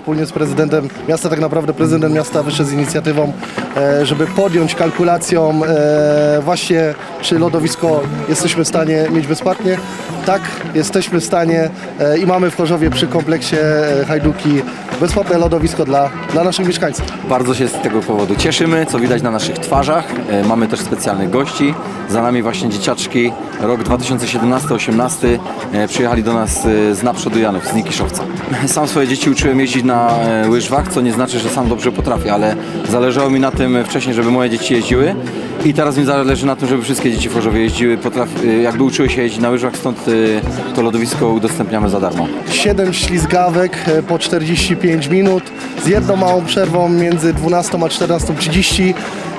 wspólnie z prezydentem miasta, tak naprawdę prezydent miasta wyszedł z inicjatywą, e, żeby podjąć kalkulacją e, właśnie, czy lodowisko jesteśmy w stanie mieć bezpłatnie. Tak, jesteśmy w stanie e, i mamy w Chorzowie przy kompleksie Hajduki bezpłatne lodowisko dla, dla naszych mieszkańców. Bardzo się z tego powodu cieszymy, co widać na naszych twarzach. E, Mamy też specjalnych gości. Za nami właśnie dzieciaczki. Rok 2017-18 e, przyjechali do nas e, z naprzód Janów, z Nikiszowca. Sam swoje dzieci uczyłem jeździć na e, łyżwach, co nie znaczy, że sam dobrze potrafię, ale zależało mi na tym wcześniej, żeby moje dzieci jeździły. I teraz mi zależy na tym, żeby wszystkie dzieci w Chorzowie jeździły, potraf- e, jakby uczyły się jeździć na łyżwach, stąd e, to lodowisko udostępniamy za darmo. 7 ślizgawek e, po 45 minut z jedną małą przerwą między 12 a 14.30.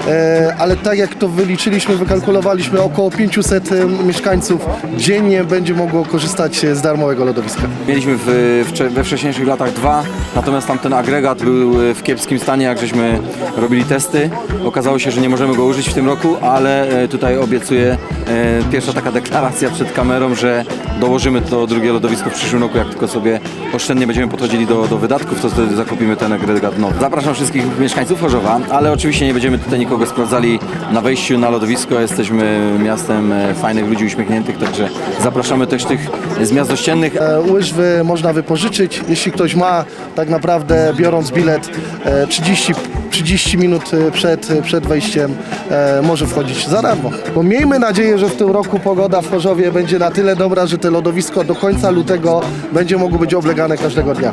E, Ale tak jak to wyliczyliśmy, wykalkulowaliśmy, około 500 e, mieszkańców dziennie będzie mogło korzystać e, z darmowego lodowiska. Mieliśmy w, wcze- we wcześniejszych latach dwa, natomiast tamten agregat był w kiepskim stanie, jak żeśmy robili testy. Okazało się, że nie możemy go użyć w tym roku, ale tutaj obiecuję pierwsza taka deklaracja przed kamerą, że dołożymy to drugie lodowisko w przyszłym roku, jak tylko sobie oszczędnie będziemy podchodzili do, do wydatków, to wtedy zakupimy ten agregat nowy. Zapraszam wszystkich mieszkańców Chorzowa, ale oczywiście nie będziemy tutaj nikogo sprawdzali na wejściu na lodowisko. Jesteśmy miastem e, fajnych ludzi uśmiechniętych, także zapraszamy też tych z miast ościennych. E, Łyżwy można wypożyczyć, jeśli ktoś ma, tak naprawdę biorąc bilet e, 30, 30 minut e, przed, przed wejściem e, może wchodzić za darmo. Bo miejmy nadzieję, że w tym roku pogoda w Chorzowie będzie na tyle dobra, że te lodowisko do końca lutego będzie mogło być oblegane każdego dnia.